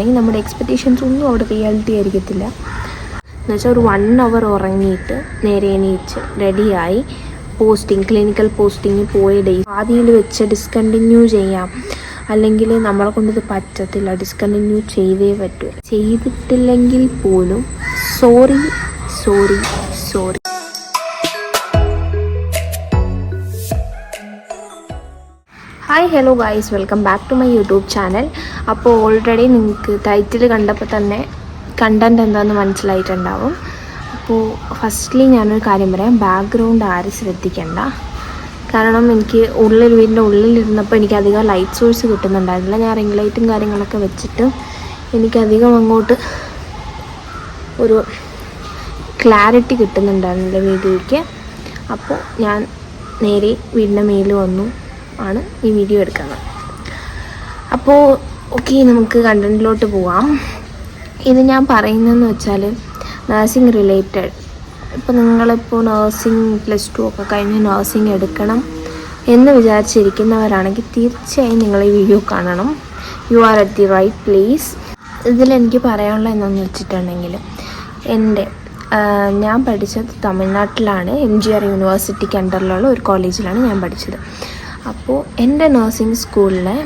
അല്ലെങ്കിൽ നമ്മുടെ എക്സ്പെക്റ്റേഷൻസ് ഒന്നും അവിടെ റിയാലിറ്റി ആയിരിക്കത്തില്ല. എന്നുവെച്ചാൽ ഒരു വൺ അവർ ഉറങ്ങിയിട്ട് നേരെ എണീച്ച് റെഡിയായി പോസ്റ്റിംഗ് ക്ലിനിക്കൽ പോസ്റ്റിംഗ് പോയ ഡേ ആദ്യയിൽ വെച്ച് ഡിസ്കണ്ടിന്യൂ ചെയ്യാം. അല്ലെങ്കിൽ നമ്മളെ കൊണ്ടിത് പറ്റത്തില്ല. ഡിസ്കണ്ടിന്യൂ ചെയ്തേ പറ്റൂ. ചെയ്തിട്ടില്ലെങ്കിൽ പോലും sorry sorry hi hello guys welcome back to my YouTube channel അപ്പോൾ ഓൾറെഡി നിങ്ങൾക്ക് ടൈറ്റിൽ കണ്ടപ്പോൾ തന്നെ കണ്ടന്റ് എന്താണെന്ന് മനസ്സിലായിട്ടുണ്ടാവും. അപ്പോൾ ഫസ്റ്റ്ലി ഞാനൊരു കാര്യം പറയാം. ബാക്ക്ഗ്രൗണ്ട് ആരും ശ്രദ്ധിക്കണ്ട. കാരണം എനിക്ക് ഉള്ളിൽ വീടിന്റെ ഉള്ളിലിരുന്നപ്പോൾ എനിക്ക് അധികം ലൈറ്റ് സോഴ്സ് കിട്ടുന്നുണ്ടായിരുന്നില്ല. ഞാൻ റിംഗ് ലൈറ്റും കാര്യങ്ങളൊക്കെ വെച്ചിട്ട് എനിക്കധികം അങ്ങോട്ട് ഒരു ക്ലാരിറ്റി കിട്ടുന്നുണ്ടായിരുന്നില്ല വീഡിയോയ്ക്ക് അപ്പോൾ ഞാൻ നേരെ വീടിന്റെ മേലിൽ വന്നു. ആണ് ഈ വീഡിയോ എടുക്കുന്നത്. അപ്പോൾ ഓക്കെ നമുക്ക് കണ്ടന്റിലോട്ട് പോവാം. ഇത് ഞാൻ പറയുന്നതെന്ന് വെച്ചാൽ നഴ്സിംഗ് റിലേറ്റഡ് ഇപ്പോൾ നിങ്ങളിപ്പോൾ നഴ്സിംഗ് പ്ലസ് ടു ഒക്കെ കഴിഞ്ഞ് നഴ്സിംഗ് എടുക്കണം എന്ന് വിചാരിച്ചിരിക്കുന്നവരാണെങ്കിൽ തീർച്ചയായും നിങ്ങൾ ഈ വീഡിയോ കാണണം. You are at the right place ഇതിലെനിക്ക് പറയാനുള്ള എന്താണെന്ന് വെച്ചിട്ടുണ്ടെങ്കിൽ എന്റെ ഞാൻ പഠിച്ചത് തമിഴ്നാട്ടിലാണ്. എം ജി ആർ യൂണിവേഴ്സിറ്റിക്ക് അണ്ടറിലുള്ള ഒരു കോളേജിലാണ് ഞാൻ പഠിച്ചത്. അപ്പോൾ എന്റെ നഴ്സിംഗ് സ്കൂളിലെ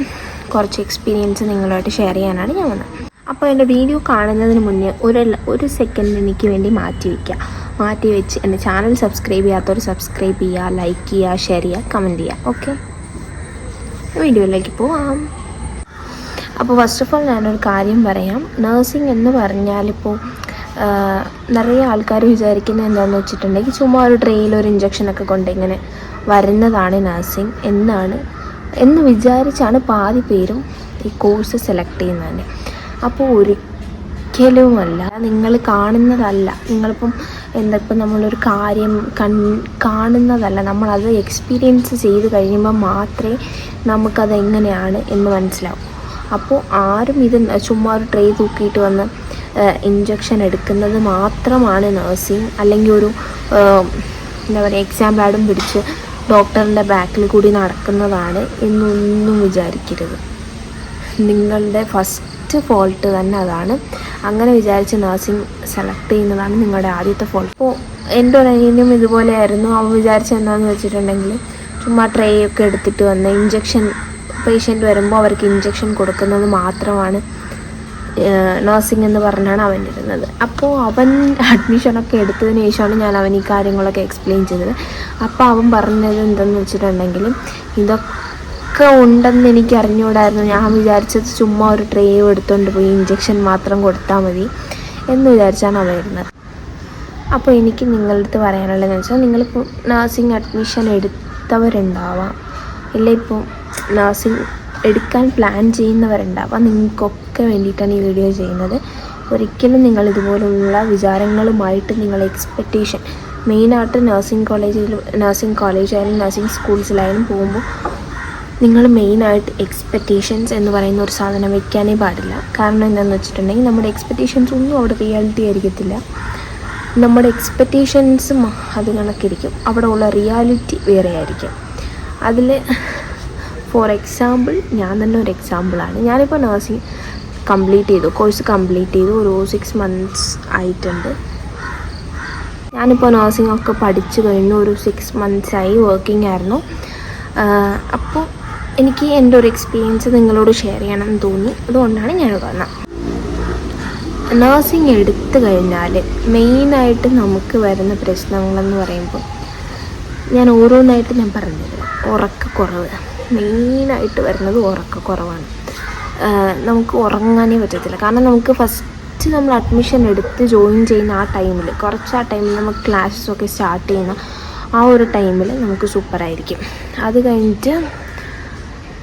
കുറച്ച് എക്സ്പീരിയൻസ് നിങ്ങളുമായിട്ട് ഷെയർ ചെയ്യാനാണ് ഞാൻ വന്നത്. അപ്പോൾ എന്റെ വീഡിയോ കാണുന്നതിന് മുന്നേ ഒരു ഒരു സെക്കൻഡ് എനിക്ക് വേണ്ടി മാറ്റി വയ്ക്കുക മാറ്റി വെച്ച് എന്റെ ചാനൽ സബ്സ്ക്രൈബ് ചെയ്യാത്തവർ സബ്സ്ക്രൈബ് ചെയ്യുക ലൈക്ക് ചെയ്യുക ഷെയർ ചെയ്യുക കമന്റ് ചെയ്യുക. ഓക്കെ വീഡിയോയിലേക്ക് പോവാം. അപ്പോൾ ഫസ്റ്റ് ഓഫ് ഓൾ ഞാനൊരു കാര്യം പറയാം. നഴ്സിംഗ് എന്ന് പറഞ്ഞാലിപ്പോൾ നിറയെ ആൾക്കാർ വിചാരിക്കുന്നത് എന്താണെന്ന് വെച്ചിട്ടുണ്ടെങ്കിൽ ചുമ്മാ ഒരു ട്രെയിൽ ഒരു ഇഞ്ചക്ഷനൊക്കെ കൊണ്ട് ഇങ്ങനെ വരുന്നതാണ് നഴ്സിംഗ് എന്നാണ് എന്ന് വിചാരിച്ചാണ് പാതി പേരും ഈ കോഴ്സ് സെലക്ട് ചെയ്യുന്നത്. അപ്പോൾ ഒരിക്കലുമല്ല നിങ്ങൾ കാണുന്നതല്ല. നിങ്ങളിപ്പം എന്താ ഇപ്പം നമ്മളൊരു കാര്യം കൺ കാണുന്നതല്ല. നമ്മളത് എക്സ്പീരിയൻസ് ചെയ്ത് കഴിയുമ്പോൾ മാത്രമേ നമുക്കത് എങ്ങനെയാണ് എന്ന് മനസ്സിലാവും. അപ്പോൾ ആരും ഇത് ചുമ്മാ ഒരു ട്രേ തൂക്കിയിട്ട് വന്ന് ഇഞ്ചക്ഷൻ എടുക്കുന്നത് മാത്രമാണ് നഴ്സിംഗ് അല്ലെങ്കിൽ ഒരു എന്താ പറയുക എക്സാം പാഡും പിടിച്ച് ഡോക്ടറിന്റെ ബാക്കിൽ കൂടി നടക്കുന്നതാണ് എന്നൊന്നും വിചാരിക്കരുത്. നിങ്ങളുടെ ഫസ്റ്റ് ഫോൾട്ട് തന്നെ അതാണ്. അങ്ങനെ വിചാരിച്ച് നഴ്സിംഗ് സെലക്ട് ചെയ്യുന്നതാണ് നിങ്ങളുടെ ആദ്യത്തെ ഫോൾട്ട് അപ്പോൾ എന്റെ ഒരനിയനും ഇതുപോലെ ആയിരുന്നു. അവൻ വിചാരിച്ച എന്താണെന്ന് വെച്ചിട്ടുണ്ടെങ്കിൽ ചുമ്മാ ട്രേ ഒക്കെ എടുത്തിട്ട് വന്ന് ഇഞ്ചക്ഷൻ പേഷ്യന്റ് വരുമ്പോൾ അവർക്ക് ഇഞ്ചക്ഷൻ കൊടുക്കുന്നത് മാത്രമാണ് നഴ്സിംഗ് എന്ന് പറഞ്ഞാണ് അവൻ ഇരുന്നത്. അപ്പോൾ അവൻ അഡ്മിഷനൊക്കെ എടുത്തതിന് ശേഷമാണ് ഞാൻ അവൻ ഈ കാര്യങ്ങളൊക്കെ എക്സ്പ്ലെയിൻ ചെയ്തത്. അപ്പോൾ അവൻ പറഞ്ഞത് എന്തെന്ന് വെച്ചിട്ടുണ്ടെങ്കിൽ ഇതൊക്കെ ഉണ്ടെന്ന് എനിക്ക് അറിഞ്ഞുകൂടായിരുന്നു. ഞാൻ വിചാരിച്ചത് ചുമ്മാ ഒരു ട്രേയും എടുത്തുകൊണ്ട് പോയി ഇഞ്ചക്ഷൻ മാത്രം കൊടുത്താൽ മതി എന്ന് വിചാരിച്ചാണ് അവൻ ഇരുന്നത്. അപ്പോൾ എനിക്ക് നിങ്ങളുടെ അടുത്ത് പറയാനുള്ളതെന്ന് വെച്ചാൽ നിങ്ങളിപ്പോൾ നഴ്സിംഗ് അഡ്മിഷൻ എടുത്തവരുണ്ടാവാം. ഇല്ല ഇപ്പോൾ നഴ്സിംഗ് എടുക്കാൻ പ്ലാൻ ചെയ്യുന്നവരുണ്ടാവാം. നിങ്ങൾക്കൊക്കെ വേണ്ടിയിട്ടാണ് ഈ വീഡിയോ ചെയ്യുന്നത്. ഒരിക്കലും നിങ്ങൾ ഇതുപോലുള്ള വിചാരങ്ങളുമായിട്ട് നിങ്ങൾ എക്സ്പെക്റ്റേഷൻ മെയിനായിട്ട് നഴ്സിംഗ് കോളേജിൽ നഴ്സിംഗ് കോളേജായാലും നഴ്സിംഗ് സ്കൂൾസിലായാലും പോകുമ്പോൾ നിങ്ങൾ മെയിനായിട്ട് എക്സ്പെക്റ്റേഷൻസ് എന്ന് പറയുന്ന ഒരു സാധനം വെക്കാനേ പാടില്ല. കാരണം എന്താണെന്ന് വെച്ചിട്ടുണ്ടെങ്കിൽ നമ്മുടെ എക്സ്പെക്റ്റേഷൻസ് ഒന്നും അവിടെ റിയാലിറ്റി ആയിരിക്കത്തില്ല. നമ്മുടെ എക്സ്പെക്റ്റേഷൻസ് അത് കണക്കിരിക്കും. അവിടെ ഉള്ള റിയാലിറ്റി വേറെ ആയിരിക്കും അതിൽ ഫോർ എക്സാമ്പിൾ ഞാൻ തന്നെ ഒരു എക്സാമ്പിളാണ് ഞാനിപ്പോൾ നഴ്സിംഗ് കംപ്ലീറ്റ് ചെയ്തു. കോഴ്സ് കംപ്ലീറ്റ് ചെയ്തു. ഒരു സിക്സ് മന്ത്സ് ആയിട്ടുണ്ട്. ഞാനിപ്പോൾ നഴ്സിംഗ് ഒക്കെ പഠിച്ചു കഴിഞ്ഞു. ഒരു സിക്സ് മന്ത്സായി വർക്കിംഗ് ആയിരുന്നു. അപ്പോൾ എനിക്ക് എന്റെ ഒരു എക്സ്പീരിയൻസ് നിങ്ങളോട് ഷെയർ ചെയ്യണം എന്ന് തോന്നി. അതുകൊണ്ടാണ് ഞാൻ വന്നത്. നഴ്സിംഗ് എടുത്തു കഴിഞ്ഞാൽ മെയിനായിട്ട് നമുക്ക് വരുന്ന പ്രശ്നങ്ങളെന്ന് പറയുമ്പോൾ ഞാൻ ഓരോന്നായിട്ട് ഞാൻ പറഞ്ഞുതരാം. ഉറക്കക്കുറവ്. മെയിനായിട്ട് വരുന്നത് ഉറക്കക്കുറവാണ് കുറവാണ്. നമുക്ക് ഉറങ്ങാനേ പറ്റത്തില്ല. കാരണം നമുക്ക് ഫസ്റ്റ് നമ്മൾ അഡ്മിഷൻ എടുത്ത് ജോയിൻ ചെയ്യുന്ന ആ ടൈമിൽ കുറച്ച് ആ ടൈമിൽ നമുക്ക് ക്ലാസ്സൊക്കെ സ്റ്റാർട്ട് ചെയ്യുന്ന ആ ഒരു ടൈമിൽ നമുക്ക് സൂപ്പറായിരിക്കും അത് കഴിഞ്ഞിട്ട്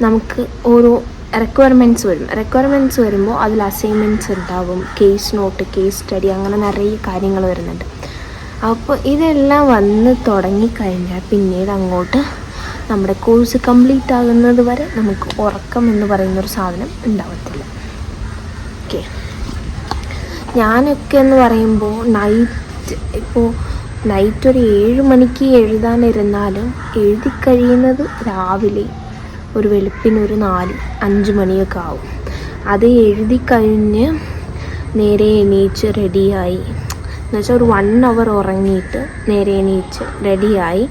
നമുക്ക് ഓരോ റിക്വയർമെന്റ്സ് വരും. റിക്വയർമെന്റ്സ് വരുമ്പോൾ അതിൽ അസൈൻമെന്റ്സ് ഉണ്ടാവും. കേസ് നോട്ട് കേസ് സ്റ്റഡി അങ്ങനെ നിറയെ കാര്യങ്ങൾ വരുന്നുണ്ട്. അപ്പോൾ ഇതെല്ലാം വന്ന് തുടങ്ങിക്കഴിഞ്ഞാൽ പിന്നീട് അങ്ങോട്ട് നമ്മുടെ കോഴ്സ് കംപ്ലീറ്റ് ആകുന്നത് വരെ നമുക്ക് ഉറക്കം എന്ന് പറയുന്നൊരു സാധനം ഉണ്ടാവത്തില്ല. ഓക്കെ ഞാനൊക്കെ എന്ന് പറയുമ്പോൾ നൈറ്റ് ഇപ്പോൾ നൈറ്റ് ഒരു ഏഴ് മണിക്ക് എഴുതാനിരുന്നാലും എഴുതി കഴിയുന്നത് രാവിലെ ഒരു വെളുപ്പിന് ഒരു നാല് അഞ്ച് മണിയൊക്കെ ആവും. അത് എഴുതി കഴിഞ്ഞ് നേരെ എണീച്ച് റെഡിയായി എന്നുവെച്ചാൽ ഒരു വൺ അവർ ഉറങ്ങിയിട്ട് നേരെ എണീച്ച് റെഡിയായി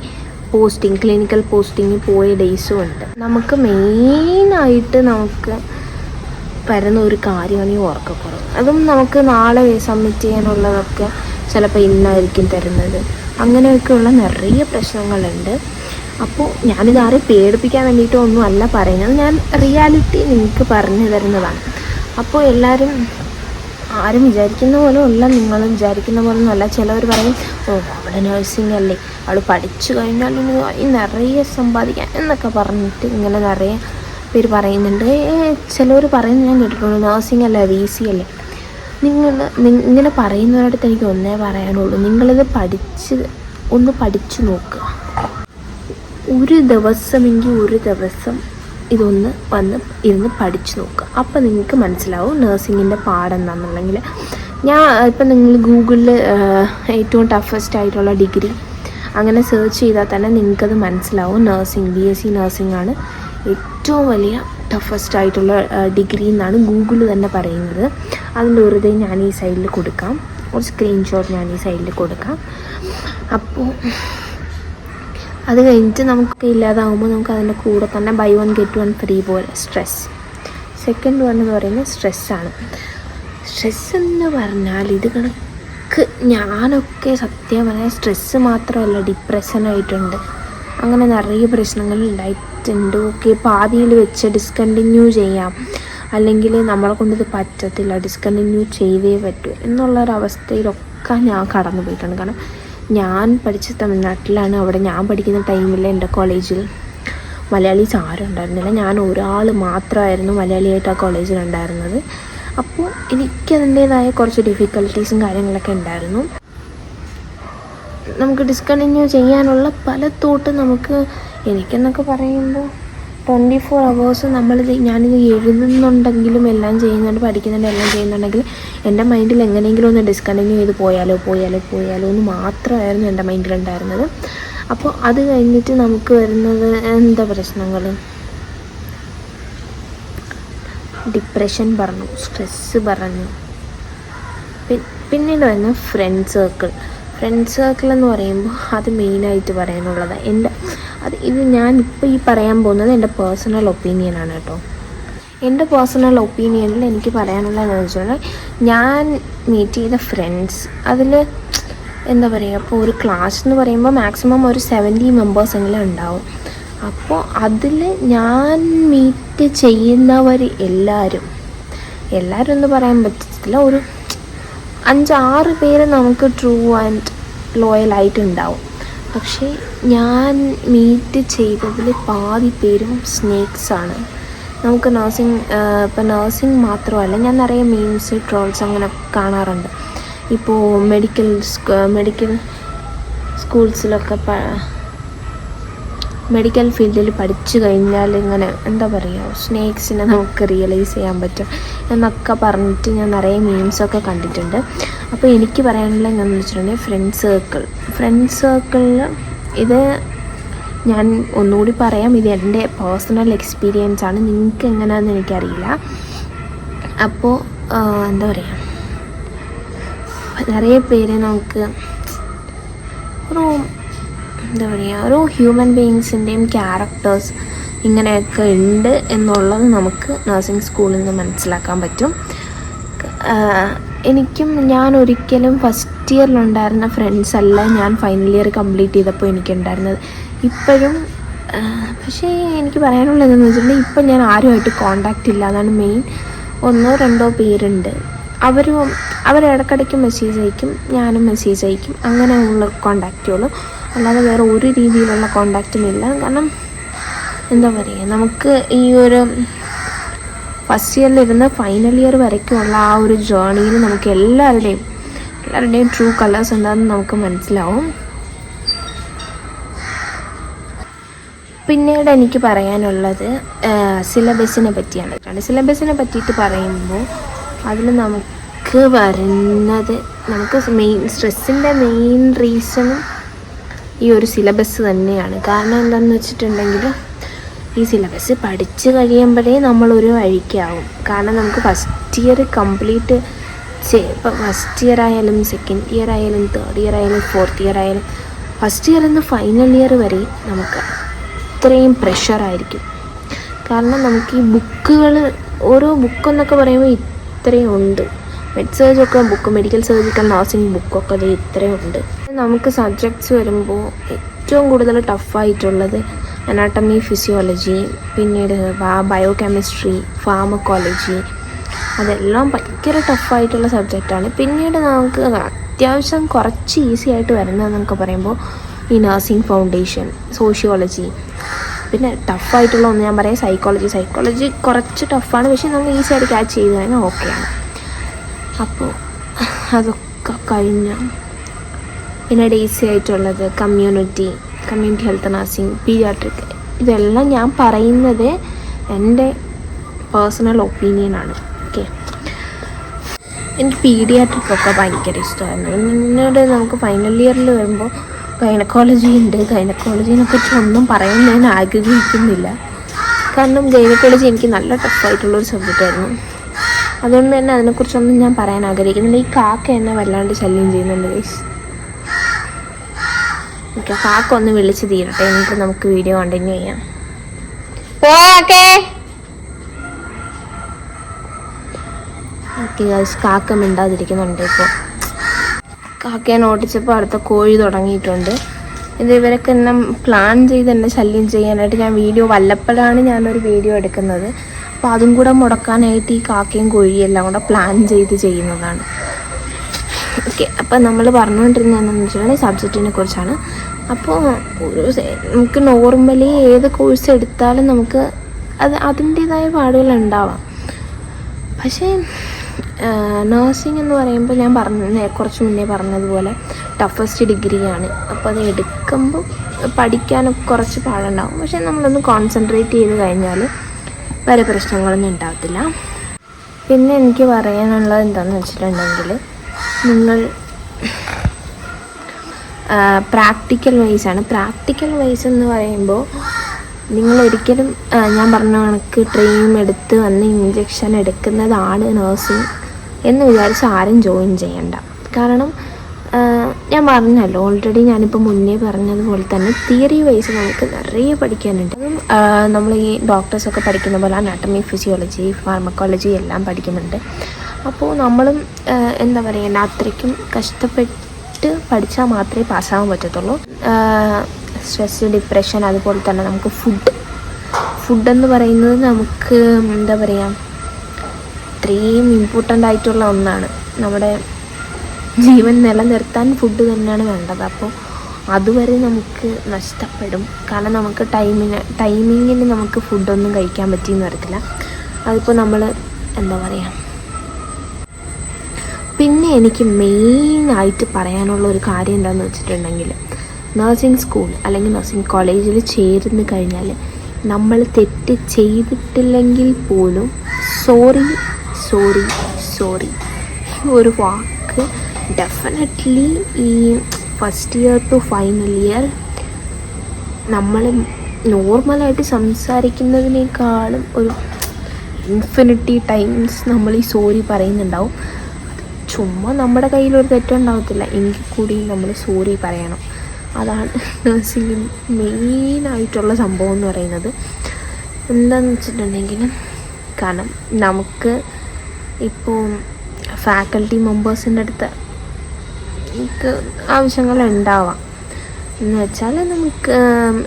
പോസ്റ്റിംഗ് ക്ലിനിക്കൽ പോസ്റ്റിംഗ് പോയ ഡേയ്സും ഉണ്ട്. നമുക്ക് മെയിനായിട്ട് നമുക്ക് വരുന്ന ഒരു കാര്യമാണ് ഈ ഉറക്കക്കുറവ്. അതും നമുക്ക് നാളെ സബ്മിറ്റ് ചെയ്യാനുള്ളതൊക്കെ ചിലപ്പോൾ ഇന്നായിരിക്കും തരുന്നത്. അങ്ങനെയൊക്കെയുള്ള നിറയെ പ്രശ്നങ്ങളുണ്ട്. അപ്പോൾ ഞാനിത് ആരെയും പേടിപ്പിക്കാൻ വേണ്ടിയിട്ടോ ഒന്നും അല്ല പറയുന്നത്. ഞാൻ റിയാലിറ്റി നിങ്ങൾക്ക് പറഞ്ഞു തരുന്നതാണ്. അപ്പോൾ എല്ലാവരും ആരും വിചാരിക്കുന്ന പോലെ അല്ല നിങ്ങൾ വിചാരിക്കുന്ന പോലെ ഒന്നുമല്ല ചിലവർ പറയും ഓ അവിടെ നഴ്സിംഗ് അല്ലേ. അവൾ പഠിച്ചു കഴിഞ്ഞാൽ ഈ നിറയെ സമ്പാദിക്കാം എന്നൊക്കെ പറഞ്ഞിട്ട് ഇങ്ങനെ നിറയെ പേര് പറയുന്നുണ്ട്. ചിലവർ പറയുന്നത് ഞാൻ കേട്ടിട്ടുണ്ട്. നഴ്സിംഗ് അല്ല വി സി അല്ലേ. നിങ്ങൾ ഇങ്ങനെ പറയുന്നവരടുത്ത് എനിക്ക് ഒന്നേ പറയാനുള്ളൂ. നിങ്ങളിത് പഠിച്ച് ഒന്ന് പഠിച്ചു നോക്കുക. ഒരു ദിവസമെങ്കിൽ ഒരു ദിവസം ഇതൊന്ന് വന്ന് ഇരുന്ന് പഠിച്ചു നോക്കുക. അപ്പോൾ നിങ്ങൾക്ക് മനസ്സിലാവും നഴ്സിങ്ങിന്റെ പാടെന്താണെന്നുണ്ടെങ്കിൽ ഞാൻ ഇപ്പം നിങ്ങൾ ഗൂഗിളിൽ ഏറ്റവും ടഫസ്റ്റ് ആയിട്ടുള്ള ഡിഗ്രി അങ്ങനെ സെർച്ച് ചെയ്താൽ തന്നെ നിങ്ങൾക്കത് മനസ്സിലാവും. Nursing B S C nursing ആണ് ഏറ്റവും വലിയ ടഫസ്റ്റ് ആയിട്ടുള്ള ഡിഗ്രി എന്നാണ് ഗൂഗിൾ തന്നെ പറയുന്നത്. അതിന്റെ ഇത് ഞാൻ ഈ സൈഡിൽ കൊടുക്കാം. ഒരു സ്ക്രീൻഷോട്ട് ഞാൻ ഈ സൈഡിൽ കൊടുക്കാം. അപ്പോൾ അത് കഴിഞ്ഞിട്ട് നമുക്ക് ഇല്ലാതാകുമ്പോൾ നമുക്ക് അതിന്റെ കൂടെ തന്നെ buy one get one free പോലെ സ്ട്രെസ് സെക്കൻഡ് വൺ എന്ന് പറയുന്നത് സ്ട്രെസ്സാണ് സ്ട്രെസ് എന്ന് പറഞ്ഞാൽ ഇത് കണക്ക് ഞാനൊക്കെ സത്യം പറഞ്ഞാൽ സ്ട്രെസ്സ് മാത്രമല്ല ഡിപ്രഷനായിട്ടുണ്ട് അങ്ങനെ നിറയെ പ്രശ്നങ്ങൾ ഉണ്ടായിട്ടുണ്ട്. ഓക്കെ പാതിയിൽ വെച്ച് ഡിസ്കണ്ടിന്യൂ ചെയ്യാം. അല്ലെങ്കിൽ നമ്മളെ കൊണ്ടിത് പറ്റത്തില്ല ഡിസ്കണ്ടിന്യൂ ചെയ്തേ പറ്റൂ. എന്നുള്ളൊരവസ്ഥയിലൊക്കെ ഞാൻ കടന്നു പോയിട്ടുണ്ട് കാരണം ഞാൻ പഠിച്ച തമിഴ്നാട്ടിലാണ്. അവിടെ ഞാൻ പഠിക്കുന്ന ടൈമിൽ എന്റെ കോളേജിൽ മലയാളീസ് ആരും ഉണ്ടായിരുന്നില്ല ഞാൻ ഒരാൾ മാത്രമായിരുന്നു മലയാളിയായിട്ട് ആ കോളേജിൽ ഉണ്ടായിരുന്നത്. അപ്പോൾ എനിക്കതിന്റേതായ കുറച്ച് ഡിഫിക്കൽട്ടീസും കാര്യങ്ങളൊക്കെ ഉണ്ടായിരുന്നു. നമുക്ക് ഡിസ്കണ്ടിന്യൂ ചെയ്യാനുള്ള പല തോട്ടും നമുക്ക് എനിക്കെന്നൊക്കെ പറയുമ്പോൾ ട്വന്റി ഫോർ അവേഴ്സ് നമ്മളിത് ഞാനിത് എഴുതുന്നുണ്ടെങ്കിലും എല്ലാം ചെയ്യുന്നുണ്ട് പഠിക്കുന്നുണ്ട് എല്ലാം ചെയ്യുന്നുണ്ടെങ്കിൽ എന്റെ മൈൻഡിൽ എങ്ങനെയെങ്കിലും ഒന്ന് ഡിസ്കണ്ടിന്യൂ ചെയ്ത് പോയാലോ പോയാലോ പോയാലോ എന്ന് മാത്രമായിരുന്നു എന്റെ മൈൻഡിലുണ്ടായിരുന്നത് അപ്പോൾ അത് കഴിഞ്ഞിട്ട് നമുക്ക് വരുന്നത് എന്താ പ്രശ്നങ്ങൾ? ഡിപ്രഷൻ പറഞ്ഞു സ്ട്രെസ്സ് പറഞ്ഞു. പിന്നീട് വരുന്ന ഫ്രണ്ട് സർക്കിൾ ഫ്രണ്ട് സർക്കിൾ എന്ന് പറയുമ്പോൾ അത് മെയിനായിട്ട് പറയാനുള്ളത് എന്റെ അത് ഇത് ഞാൻ ഇപ്പോൾ ഈ പറയാൻ പോകുന്നത് എന്റെ പേഴ്സണൽ ഒപ്പീനിയനാണ് കേട്ടോ. എന്റെ പേഴ്സണൽ ഒപ്പീനിയനിൽ എനിക്ക് പറയാനുള്ളതെന്ന് വെച്ചാൽ ഞാൻ മീറ്റ് ചെയ്ത ഫ്രണ്ട്സ് അതിൽ എന്താ പറയുക ഇപ്പോൾ ഒരു ക്ലാസ് എന്ന് പറയുമ്പോൾ മാക്സിമം ഒരു സെവന്റി മെമ്പേഴ്സ് എങ്കിലും ഉണ്ടാവും. അപ്പോൾ അതിൽ ഞാൻ മീറ്റ് ചെയ്യുന്നവർ എല്ലാവരും എല്ലാവരും എന്ന് പറയാൻ പറ്റത്തില്ല ഒരു അഞ്ചാറ് പേര് നമുക്ക് ട്രൂ ആൻഡ് ലോയൽ ആയിട്ടുണ്ടാവും പക്ഷേ ഞാൻ മീറ്റ് ചെയ്തതിൽ പാതി പേരും സ്നേക്സാണ് നമുക്ക് നഴ്സിംഗ് ഇപ്പോൾ നഴ്സിംഗ് മാത്രമല്ല ഞാൻ നിറയെ മീംസ് ട്രോൾസ് അങ്ങനെ കാണാറുണ്ട്. ഇപ്പോൾ മെഡിക്കൽ മെഡിക്കൽ സ്കൂൾസിലൊക്കെ മെഡിക്കൽ ഫീൽഡിൽ പഠിച്ചു കഴിഞ്ഞാൽ ഇങ്ങനെ എന്താ പറയുക സ്നേക്സിനെ നമുക്ക് റിയലൈസ് ചെയ്യാൻ പറ്റും എന്നൊക്കെ പറഞ്ഞിട്ട് ഞാൻ നിറയെ മീംസൊക്കെ കണ്ടിട്ടുണ്ട്. അപ്പോൾ എനിക്ക് പറയാനുള്ള എന്താണെന്ന് വെച്ചിട്ടുണ്ടെങ്കിൽ ഫ്രണ്ട് സർക്കിൾ ഫ്രണ്ട് സർക്കിളിൽ ഇത് ഞാൻ ഒന്നുകൂടി പറയാം. ഇത് എന്റെ പേഴ്സണൽ എക്സ്പീരിയൻസ് ആണ്. നിങ്ങൾക്ക് എങ്ങനെയാണെന്ന് എനിക്കറിയില്ല. അപ്പോൾ എന്താ പറയുക നിറയെ പേര് നമുക്ക് ഒരു എന്താ പറയുക ഒരു ഹ്യൂമൻ ബീങ്സിന്റെയും ക്യാരക്ടേഴ്സ് ഇങ്ങനെയൊക്കെ ഉണ്ട് എന്നുള്ളത് നമുക്ക് നഴ്സിംഗ് സ്കൂളിൽ നിന്ന് മനസ്സിലാക്കാൻ പറ്റും. എനിക്കും ഞാൻ ഒരിക്കലും ഫസ്റ്റ് ഇയറിൽ ഉണ്ടായിരുന്ന ഫ്രണ്ട്സ് അല്ല ഞാൻ ഫൈനൽ ഇയർ കംപ്ലീറ്റ് ചെയ്തപ്പോൾ എനിക്കുണ്ടായിരുന്നത്. ഇപ്പോഴും പക്ഷേ എനിക്ക് പറയാനുള്ളത് എന്താണെന്ന് വെച്ചിട്ടുണ്ടെങ്കിൽ ഇപ്പം ഞാൻ ആരുമായിട്ട് കോണ്ടാക്റ്റ് ഇല്ല. അതാണ് മെയിൻ ഒന്നോ രണ്ടോ പേരുണ്ട്. അവരും അവരിടക്കിടയ്ക്ക് മെസ്സേജ് അയക്കും ഞാനും മെസ്സേജ് അയക്കും. അങ്ങനെ അങ്ങനെയുള്ള കോണ്ടാക്റ്റുള്ളൂ അല്ലാതെ വേറെ ഒരു രീതിയിലുള്ള കോണ്ടാക്റ്റും ഇല്ല. കാരണം എന്താ പറയുക നമുക്ക് ഈ ഒരു ഫസ്റ്റ് ഇയറിലിരുന്ന് ഫൈനൽ ഇയർ വരയ്ക്കുമുള്ള ആ ഒരു ജേണിയിൽ നമുക്ക് എല്ലാവരുടെയും എല്ലാവരുടെയും ട്രൂ കളേഴ്സ് എന്താണെന്ന് നമുക്ക് മനസ്സിലാവും. പിന്നീട് എനിക്ക് പറയാനുള്ളത് സിലബസിനെ പറ്റിയാണ്. സിലബസിനെ പറ്റിയിട്ട് പറയുമ്പോൾ അതിൽ നമുക്ക് വരുന്നത് നമുക്ക് മെയിൻ സ്ട്രെസ്സിന്റെ മെയിൻ റീസണും ഈ ഒരു സിലബസ് തന്നെയാണ്. കാരണം എന്താണെന്ന് വെച്ചിട്ടുണ്ടെങ്കിൽ ഈ സിലബസ് പഠിച്ച് കഴിയുമ്പോഴേ ഒരു വഴിക്കാവും. കാരണം നമുക്ക് ഫസ്റ്റ് ഇയർ കംപ്ലീറ്റ് ഇപ്പം ഫസ്റ്റ് ഇയർ ആയാലും സെക്കൻഡ് ഇയർ ആയാലും തേർഡ് ഇയർ ആയാലും ഫോർത്ത് ഇയർ ആയാലും ഫസ്റ്റ് ഇയർ നിന്ന് ഫൈനൽ ഇയർ വരെ നമുക്ക് അത്രയും പ്രഷറായിരിക്കും കാരണം നമുക്ക് ഈ ബുക്കുകൾ ഓരോ ബുക്കെന്നൊക്കെ പറയുമ്പോൾ ഇത്രയും ഉണ്ട്. മെഡ് സർജൊക്കെ ബുക്ക് മെഡിക്കൽ സർജിക്കൽ നഴ്സിംഗ് ബുക്കൊക്കെ അത് ഇത്രയും ഉണ്ട്. നമുക്ക് സബ്ജക്ട്സ് വരുമ്പോൾ ഏറ്റവും കൂടുതൽ ടഫായിട്ടുള്ളത് അനാട്ടമി ഫിസിയോളജി പിന്നീട് ബയോ കെമിസ്ട്രി ഫാമക്കോളജി അതെല്ലാം ഭയങ്കര ടഫായിട്ടുള്ള സബ്ജക്റ്റാണ് പിന്നീട് നമുക്ക് അത്യാവശ്യം കുറച്ച് ഈസി ആയിട്ട് വരുന്നതെന്നൊക്കെ പറയുമ്പോൾ ഈ നഴ്സിംഗ് ഫൗണ്ടേഷൻ സോഷ്യോളജി പിന്നെ ടഫായിട്ടുള്ള ഒന്ന് ഞാൻ പറയാം സൈക്കോളജി സൈക്കോളജി കുറച്ച് ടഫാണ് പക്ഷേ നമ്മൾ ഈസി ആയിട്ട് ക്യാച്ച് ചെയ്ത് കഴിഞ്ഞാൽ ഓക്കെയാണ് അപ്പോൾ അതൊക്കെ കഴിഞ്ഞ്. പിന്നെ ഈസി ആയിട്ടുള്ളത് community community health nursing paediatric ഇതെല്ലാം ഞാൻ പറയുന്നത് എന്റെ പേഴ്സണൽ ഒപ്പീനിയനാണ് ഓക്കെ എനിക്ക് പീഡിയാട്രിക് ഒക്കെ ഭയങ്കര ഇഷ്ടമായിരുന്നു എന്നോട് നമുക്ക് ഫൈനൽ ഇയറിൽ വരുമ്പോൾ ഗൈനക്കോളജി ഉണ്ട്. ഗൈനക്കോളജിനെ കുറിച്ച് ഒന്നും പറയാൻ ഞാൻ ആഗ്രഹിക്കുന്നില്ല. കാരണം ഗൈനക്കോളജി എനിക്ക് നല്ല ടഫായിട്ടുള്ളൊരു സബ്ജക്റ്റ് ആയിരുന്നു. അതുകൊണ്ട് തന്നെ അതിനെക്കുറിച്ചൊന്നും ഞാൻ പറയാൻ ആഗ്രഹിക്കുന്നില്ല. ഈ കാക്ക എന്നെ വല്ലാണ്ട് ശല്യം ചെയ്യുന്നുണ്ട് ഗൈസ് ഓക്കെ കാക്ക ഒന്ന് വിളിച്ച് തീരട്ടെ എന്നിട്ട് നമുക്ക് വീഡിയോ കണ്ടിന്യൂ ചെയ്യാം. പോക്കെ ഓക്കെ. കാക്ക മിണ്ടാതിരിക്കുന്നുണ്ട് ഇപ്പോൾ കാക്കയെ ഓടിച്ചപ്പോൾ അടുത്ത കോഴി തുടങ്ങിയിട്ടുണ്ട്. ഇത് ഇവരൊക്കെ എന്നെ പ്ലാൻ ചെയ്ത് എന്നെ ശല്യം ചെയ്യാനായിട്ട് ഞാൻ വീഡിയോ വല്ലപ്പോഴാണ് ഞാനൊരു വീഡിയോ എടുക്കുന്നത്. അപ്പോൾ അതും കൂടെ മുടക്കാനായിട്ട് ഈ കാക്കയും കോഴിയും എല്ലാം കൂടെ പ്ലാൻ ചെയ്ത് ചെയ്യുന്നതാണ്. ഓക്കെ അപ്പം നമ്മൾ പറഞ്ഞുകൊണ്ടിരുന്നതെന്ന് വെച്ചിട്ടുണ്ടെങ്കിൽ സബ്ജക്റ്റിനെ കുറിച്ചാണ്. അപ്പോൾ ഒരു നമുക്ക് നോർമലി ഏത് കോഴ്സ് എടുത്താലും നമുക്ക് അത് അതിന്റേതായ പാടുകൾ ഉണ്ടാവാം പക്ഷേ നേഴ്സിംഗ് എന്ന് പറയുമ്പോൾ ഞാൻ പറഞ്ഞ കുറച്ച് മുന്നേ പറഞ്ഞതുപോലെ ടഫസ്റ്റ് ഡിഗ്രിയാണ്. അപ്പോൾ അത് എടുക്കുമ്പോൾ പഠിക്കാനൊക്കെ കുറച്ച് പാടുണ്ടാവും. പക്ഷേ നമ്മളൊന്ന് കോൺസെൻട്രേറ്റ് ചെയ്ത് കഴിഞ്ഞാൽ വേറെ പ്രശ്നങ്ങളൊന്നും ഉണ്ടാവത്തില്ല. പിന്നെ എനിക്ക് പറയാനുള്ളത് എന്താണെന്ന് വെച്ചിട്ടുണ്ടെങ്കിൽ നിങ്ങൾ പ്രാക്ടിക്കൽ വൈസാണ് പ്രാക്ടിക്കൽ വൈസ് എന്ന് പറയുമ്പോൾ നിങ്ങൾ ഒരിക്കലും ഞാൻ പറഞ്ഞ കണക്ക് ട്രെയിൻ എടുത്ത് വന്ന് ഇഞ്ചക്ഷൻ എടുക്കുന്നതാണ് നഴ്സിംഗ് എന്ന് വിചാരിച്ച് ആരും ജോയിൻ ചെയ്യണ്ട. കാരണം ഞാൻ പറഞ്ഞല്ലോ ഓൾറെഡി ഞാനിപ്പോൾ മുന്നേ പറഞ്ഞതുപോലെ തന്നെ തിയറി വൈസ് നമുക്ക് നിറയെ പഠിക്കാനുണ്ട്. അതും നമ്മൾ ഈ ഡോക്ടേഴ്സൊക്കെ പഠിക്കുന്ന പോലെ അനാട്ടമി ഫിസിയോളജി ഫാർമക്കോളജി എല്ലാം പഠിക്കുന്നുണ്ട്. അപ്പോൾ നമ്മളും എന്താ പറയുക അത്രയ്ക്കും കഷ്ടപ്പെട്ട് പഠിച്ചാൽ മാത്രമേ പാസ്സാവാൻ പറ്റത്തുള്ളൂ. സ്ട്രെസ് ഡിപ്രഷൻ അതുപോലെ തന്നെ നമുക്ക് ഫുഡ് ഫുഡെന്ന് പറയുന്നത് നമുക്ക് എന്താ പറയുക ഇത്രയും ഇമ്പോർട്ടന്റ് ആയിട്ടുള്ള ഒന്നാണ്. നമ്മുടെ ജീവൻ നിലനിർത്താൻ ഫുഡ് തന്നെയാണ് വേണ്ടത്. അപ്പോൾ അതുവരെ നമുക്ക് നഷ്ടപ്പെടും. കാരണം നമുക്ക് ടൈമിന് ടൈമിങ്ങിന് നമുക്ക് ഫുഡൊന്നും കഴിക്കാൻ പറ്റിയെന്ന് വരത്തില്ല. അതിപ്പോൾ നമ്മൾ എന്താ പറയുക പിന്നെ എനിക്ക് മെയിനായിട്ട് പറയാനുള്ള ഒരു കാര്യം എന്താണെന്ന് വെച്ചിട്ടുണ്ടെങ്കിൽ നഴ്സിംഗ് സ്കൂൾ അല്ലെങ്കിൽ നഴ്സിംഗ് കോളേജിൽ ചേർന്ന് കഴിഞ്ഞാൽ നമ്മൾ തെറ്റ് ചെയ്തിട്ടില്ലെങ്കിൽ പോലും സോറി സോറി സോറി ഒരു വാക്ക് ഡെഫിനറ്റ്ലി ഈ first year to final year നമ്മൾ നോർമലായിട്ട് സംസാരിക്കുന്നതിനേക്കാളും ഒരു ഇൻഫിനിറ്റി ടൈംസ് നമ്മൾ ഈ സോറി പറയുന്നുണ്ടാവും. ചുമ്മാ നമ്മുടെ കയ്യിൽ ഒരു തെറ്റുണ്ടാവത്തില്ല. എങ്കിൽ കൂടി നമ്മൾ സോറി പറയണം. അതാണ് നഴ്സിംഗിൽ മെയിനായിട്ടുള്ള സംഭവം എന്ന് പറയുന്നത്. എന്താണെന്ന് വെച്ചിട്ടുണ്ടെങ്കിൽ കാരണം നമുക്ക് ഇപ്പോൾ ഫാക്കൽറ്റി മെമ്പേഴ്സിന്റെ അടുത്ത് ഉണ്ടാവാം എന്ന് വെച്ചാൽ നമുക്ക്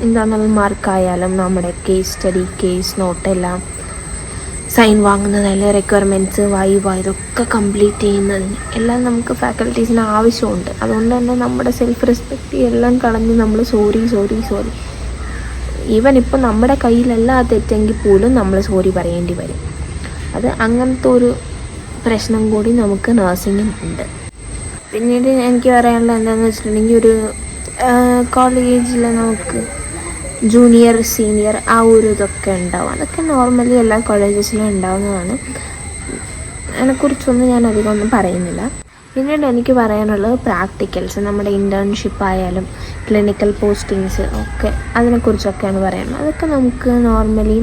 എന്താണെന്നുള്ള മാർക്കായാലും നമ്മുടെ കേസ് സ്റ്റഡി കേസ് നോട്ട് എല്ലാം സൈൻ വാങ്ങുന്നതല്ല റിക്വയർമെന്റ്സ് വൈവ ഇതൊക്കെ കംപ്ലീറ്റ് ചെയ്യുന്നതിന്. എല്ലാം നമുക്ക് ഫാക്കൽറ്റീസിന് ആവശ്യമുണ്ട്. അതുകൊണ്ട് തന്നെ നമ്മുടെ സെൽഫ് റെസ്പെക്റ്റ് എല്ലാം കളഞ്ഞ് നമ്മൾ സോറി സോറി സോറി ഈവൻ ഇപ്പോൾ നമ്മുടെ കയ്യിലല്ല ആ തെറ്റെങ്കിൽ പോലും നമ്മൾ സോറി പറയേണ്ടി വരും. അത് അങ്ങനത്തെ ഒരു പ്രശ്നം കൂടി നമുക്ക് നഴ്സിംഗിനുണ്ട് പിന്നീട് എനിക്ക് പറയാനുള്ളത് എന്താണെന്ന് വെച്ചിട്ടുണ്ടെങ്കിൽ ഒരു കോളേജിൽ നമുക്ക് ജൂനിയർ സീനിയർ ആ ഒരു ഇതൊക്കെ ഉണ്ടാവും. അതൊക്കെ നോർമലി എല്ലാ കോളേജസിലും ഉണ്ടാവുന്നതാണ്. അതിനെക്കുറിച്ചൊന്നും ഞാൻ അധികം ഒന്നും പറയുന്നില്ല. പിന്നീട് എനിക്ക് പറയാനുള്ളത് പ്രാക്ടിക്കൽസ് നമ്മുടെ ഇന്റേൺഷിപ്പ് ആയാലും ക്ലിനിക്കൽ പോസ്റ്റിങ്സ് ഒക്കെ അതിനെക്കുറിച്ചൊക്കെയാണ് പറയുന്നത്. അതൊക്കെ നമുക്ക് നോർമലി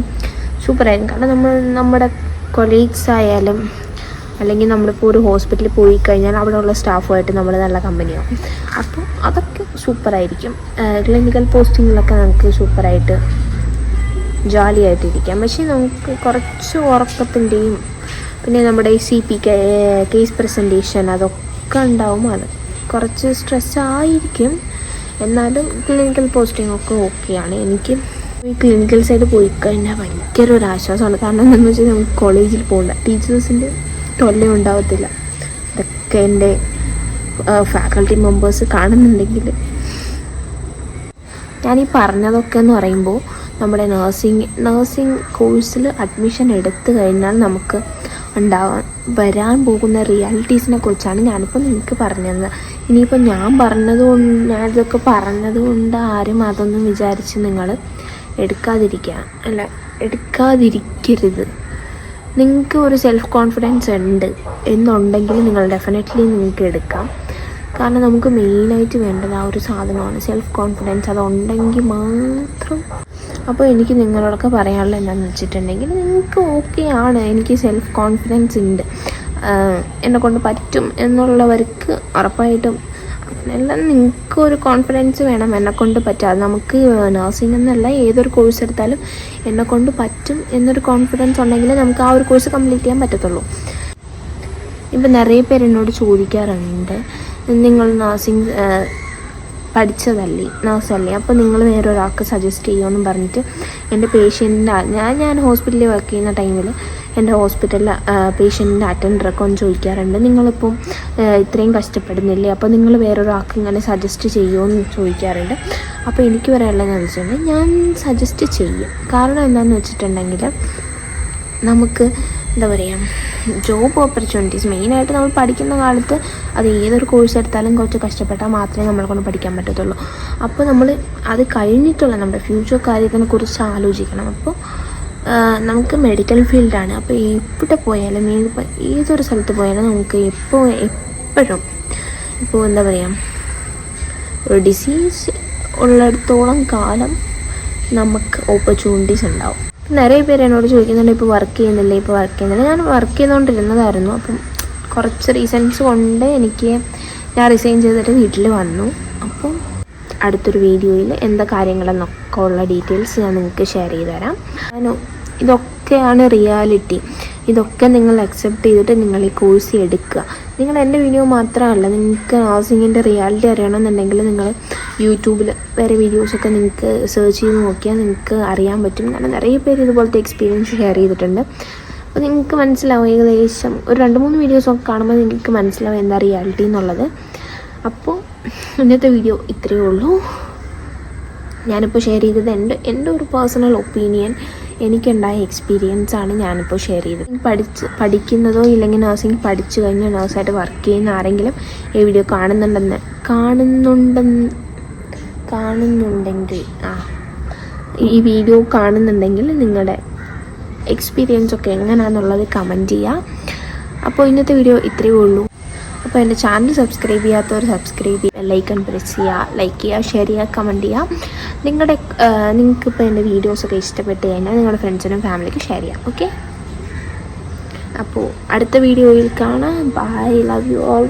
സൂപ്പറായിരിക്കും കാരണം നമ്മൾ നമ്മുടെ കൊളീഗ്സ് ആയാലും അല്ലെങ്കിൽ നമ്മളിപ്പോൾ ഒരു ഹോസ്പിറ്റലിൽ പോയി കഴിഞ്ഞാൽ അവിടെയുള്ള സ്റ്റാഫുമായിട്ട് നമ്മൾ നല്ല കമ്പനിയാവും അപ്പോൾ അതൊക്കെ സൂപ്പറായിരിക്കും. ക്ലിനിക്കൽ പോസ്റ്റിങ്ങിലൊക്കെ നമുക്ക് സൂപ്പറായിട്ട് ജോലിയായിട്ടിരിക്കാം. പക്ഷേ നമുക്ക് കുറച്ച് ഉറക്കത്തിന്റെയും പിന്നെ നമ്മുടെ സി പി കേസ് പ്രസന്റേഷൻ അതൊക്കെ ഉണ്ടാവും. അത് കുറച്ച് സ്ട്രെസ് ആയിരിക്കും. എന്നാലും ക്ലിനിക്കൽ പോസ്റ്റിംഗ് ഒക്കെ ഓക്കെയാണ് എനിക്ക് ഈ ക്ലിനിക്കൽ സൈഡ് പോയി കഴിഞ്ഞാൽ ഭയങ്കര ഒരു ആശ്വാസമാണ്. കാരണം എന്താണെന്ന് വെച്ചാൽ നമുക്ക് കോളേജിൽ പോകണ്ട ടീച്ചേഴ്സിന്റെ തൊല്ല ഉണ്ടാവത്തില്ല. ഇതൊക്കെ എന്റെ ഫാക്കൾട്ടി മെമ്പേഴ്സ് കാണുന്നുണ്ടെങ്കിൽ ഞാനീ പറഞ്ഞതൊക്കെ എന്ന് പറയുമ്പോൾ നമ്മുടെ നേഴ്സിംഗ് നേഴ്സിംഗ് കോഴ്സിൽ അഡ്മിഷൻ എടുത്തു കഴിഞ്ഞാൽ നമുക്ക് ഉണ്ടാവാൻ വരാൻ പോകുന്ന റിയാലിറ്റീസിനെ കുറിച്ചാണ് ഞാനിപ്പോൾ നിങ്ങൾക്ക് പറഞ്ഞത്. ഇനിയിപ്പോൾ ഞാൻ പറഞ്ഞത് ഞാൻ ഇതൊക്കെ പറഞ്ഞത് കൊണ്ട് ആരും അതൊന്നും വിചാരിച്ച് നിങ്ങൾ എടുക്കാതിരിക്കുക അല്ല എടുക്കാതിരിക്കരുത്. നിങ്ങൾക്ക് ഒരു സെൽഫ് കോൺഫിഡൻസ് ഉണ്ട് എന്നുണ്ടെങ്കിൽ നിങ്ങൾ ഡെഫിനറ്റ്ലി നിങ്ങൾക്ക് എടുക്കാം. കാരണം നമുക്ക് മെയിനായിട്ട് വേണ്ടത് ആ ഒരു സാധനമാണ്. സെൽഫ് കോൺഫിഡൻസ് അതുണ്ടെങ്കിൽ മാത്രം. അപ്പോൾ എനിക്ക് നിങ്ങളോടൊക്കെ പറയാനുള്ളത് എന്താണെന്ന് വെച്ചിട്ടുണ്ടെങ്കിൽ നിങ്ങൾക്ക് ഓക്കെ ആണ്. എനിക്ക് സെൽഫ് കോൺഫിഡൻസ് ഉണ്ട് എന്നെ കൊണ്ട് പറ്റും എന്നുള്ളവർക്ക് ഉറപ്പായിട്ടും എല്ലാം നിങ്ങൾക്ക് ഒരു കോൺഫിഡൻസ് വേണം എന്നെക്കൊണ്ട് പറ്റും. നമുക്ക് നഴ്സിംഗ് എന്നല്ല ഏതൊരു കോഴ്സ് എടുത്താലും എന്നെക്കൊണ്ട് പറ്റും എന്നൊരു കോൺഫിഡൻസ് ഉണ്ടെങ്കിൽ നമുക്ക് ആ ഒരു കോഴ്സ് കംപ്ലീറ്റ് ചെയ്യാൻ പറ്റത്തുള്ളൂ. ഇപ്പം നിറയെ പേര് എന്നോട് ചോദിക്കാറുണ്ട്. നിങ്ങൾ നഴ്സിംഗ് പഠിച്ചതല്ലേ? നഴ്സല്ലേ അപ്പോൾ നിങ്ങൾ വേറെ ഒരാൾക്ക് സജസ്റ്റ് ചെയ്യുമെന്ന് പറഞ്ഞിട്ട് എന്റെ പേഷ്യന്റിന്റെ ഞാൻ ഞാൻ ഹോസ്പിറ്റലിൽ വർക്ക് ചെയ്യുന്ന ടൈമിൽ എന്റെ ഹോസ്പിറ്റലിൽ പേഷ്യന്റിന്റെ അറ്റൻഡറൊക്കെ ഒന്ന് ചോദിക്കാറുണ്ട്. നിങ്ങളിപ്പം ഇത്രയും കഷ്ടപ്പെടുന്നില്ലേ? അപ്പോൾ നിങ്ങൾ വേറൊരാൾക്ക് ഇങ്ങനെ സജസ്റ്റ് ചെയ്യുമെന്ന് ചോദിക്കാറുണ്ട്. അപ്പോൾ എനിക്ക് പറയാനുള്ളതെന്ന് വെച്ചിട്ടുണ്ടെങ്കിൽ ഞാൻ സജസ്റ്റ് ചെയ്യും. കാരണം എന്താണെന്ന് വെച്ചിട്ടുണ്ടെങ്കിൽ നമുക്ക് എന്താ പറയുക ജോബ് ഓപ്പർച്യൂണിറ്റീസ് മെയിനായിട്ട് നമ്മൾ പഠിക്കുന്ന കാലത്ത് അത് ഏതൊരു കോഴ്സ് എടുത്താലും കുറച്ച് കഷ്ടപ്പെട്ടാൽ മാത്രമേ നമ്മളെ കൊണ്ട് പഠിക്കാൻ പറ്റത്തുള്ളൂ. അപ്പോൾ നമ്മൾ അത് കഴിഞ്ഞിട്ടുള്ള നമ്മുടെ ഫ്യൂച്ചർ കാര്യത്തിനെ കുറിച്ച് ആലോചിക്കണം. അപ്പോൾ നമുക്ക് മെഡിക്കൽ ഫീൽഡാണ് അപ്പോൾ എവിടെ പോയാലും ഏത് ഏതൊരു സ്ഥലത്ത് പോയാലും നമുക്ക് എപ്പോൾ എപ്പോഴും ഇപ്പോൾ എന്താ പറയുക ഒരു ഡിസീസ് ഉള്ളിടത്തോളം കാലം നമുക്ക് ഓപ്പർച്യൂണിറ്റീസ് ഉണ്ടാവും. നിറയെ പേര് എന്നോട് ചോദിക്കുന്നുണ്ട് ഇപ്പോൾ വർക്ക് ചെയ്യുന്നില്ല? ഇപ്പോൾ വർക്ക് ചെയ്യുന്നില്ല? ഞാൻ വർക്ക് ചെയ്തുകൊണ്ടിരുന്നതായിരുന്നു അപ്പം കുറച്ച് റീസൺസ് കൊണ്ട് എനിക്ക് ഞാൻ റിസൈൻ ചെയ്തിട്ട് വീട്ടിൽ വന്നു. അപ്പം അടുത്തൊരു വീഡിയോയിൽ എന്താ കാര്യങ്ങളെന്നൊക്കെ ഉള്ള ഡീറ്റെയിൽസ് ഞാൻ നിങ്ങൾക്ക് ഷെയർ ചെയ്തു തരാം. ഇതൊക്കെയാണ് റിയാലിറ്റി ഇതൊക്കെ നിങ്ങൾ അക്സെപ്റ്റ് ചെയ്തിട്ട് നിങ്ങൾ ഈ കോഴ്സ് എടുക്കുക. നിങ്ങൾ എന്റെ വീഡിയോ മാത്രമല്ല നിങ്ങൾക്ക് നഴ്സിങ്ങിന്റെ റിയാലിറ്റി അറിയണമെന്നുണ്ടെങ്കിൽ നിങ്ങൾ യൂട്യൂബിൽ വേറെ വീഡിയോസൊക്കെ നിങ്ങൾക്ക് സെർച്ച് ചെയ്ത് നോക്കിയാൽ നിങ്ങൾക്ക് അറിയാൻ പറ്റും. കാരണം നിറയെ പേര് ഇതുപോലത്തെ എക്സ്പീരിയൻസ് ഷെയർ ചെയ്തിട്ടുണ്ട്. അപ്പോൾ നിങ്ങൾക്ക് മനസ്സിലാവും ഏകദേശം ഒരു രണ്ട് മൂന്ന് വീഡിയോസൊക്കെ കാണുമ്പോൾ നിങ്ങൾക്ക് മനസ്സിലാവും എന്താ റിയാലിറ്റി എന്നുള്ളത്. അപ്പോൾ ഇന്നത്തെ വീഡിയോ ഇത്രയേ ഉള്ളൂ. ഞാനിപ്പോൾ ഷെയർ ചെയ്തത് എന്റെ എന്റെ ഒരു പേഴ്സണൽ ഒപ്പീനിയൻ എനിക്കുണ്ടായ എക്സ്പീരിയൻസ് ആണ് ഞാനിപ്പോൾ ഷെയർ ചെയ്തത്. പഠിച്ച് പഠിക്കുന്നതോ ഇല്ലെങ്കിൽ നഴ്സിംഗ് പഠിച്ചു കഴിഞ്ഞ് നഴ്സായിട്ട് വർക്ക് ചെയ്യുന്ന ആരെങ്കിലും ഈ വീഡിയോ കാണുന്നുണ്ടെന്ന് കാണുന്നുണ്ടെന്ന് കാണുന്നുണ്ടെങ്കിൽ ആ ഈ വീഡിയോ കാണുന്നുണ്ടെങ്കിൽ നിങ്ങളുടെ എക്സ്പീരിയൻസ് ഒക്കെ എങ്ങനെയാണെന്നുള്ളത് കമന്റ് ചെയ്യുക. അപ്പോൾ ഇന്നത്തെ വീഡിയോ ഇത്രയേ ഉള്ളൂ. അപ്പോൾ എന്റെ ചാനൽ സബ്സ്ക്രൈബ് ചെയ്യാത്തവർ സബ്സ്ക്രൈബ് ചെയ്യുക ലൈക്ക് ആൻഡ് പ്രസ് ചെയ്യുക ലൈക്ക് ചെയ്യുക ഷെയർ ചെയ്യുക കമന്റ് ചെയ്യുക. നിങ്ങളുടെ നിങ്ങൾക്കിപ്പോൾ എന്റെ വീഡിയോസൊക്കെ ഇഷ്ടപ്പെട്ട് കഴിഞ്ഞാൽ നിങ്ങളുടെ ഫ്രണ്ട്സിനും ഫാമിലിക്ക് ഷെയർ ചെയ്യാം ഓക്കെ അപ്പോൾ അടുത്ത വീഡിയോയിൽ കാണാം. Bye love you all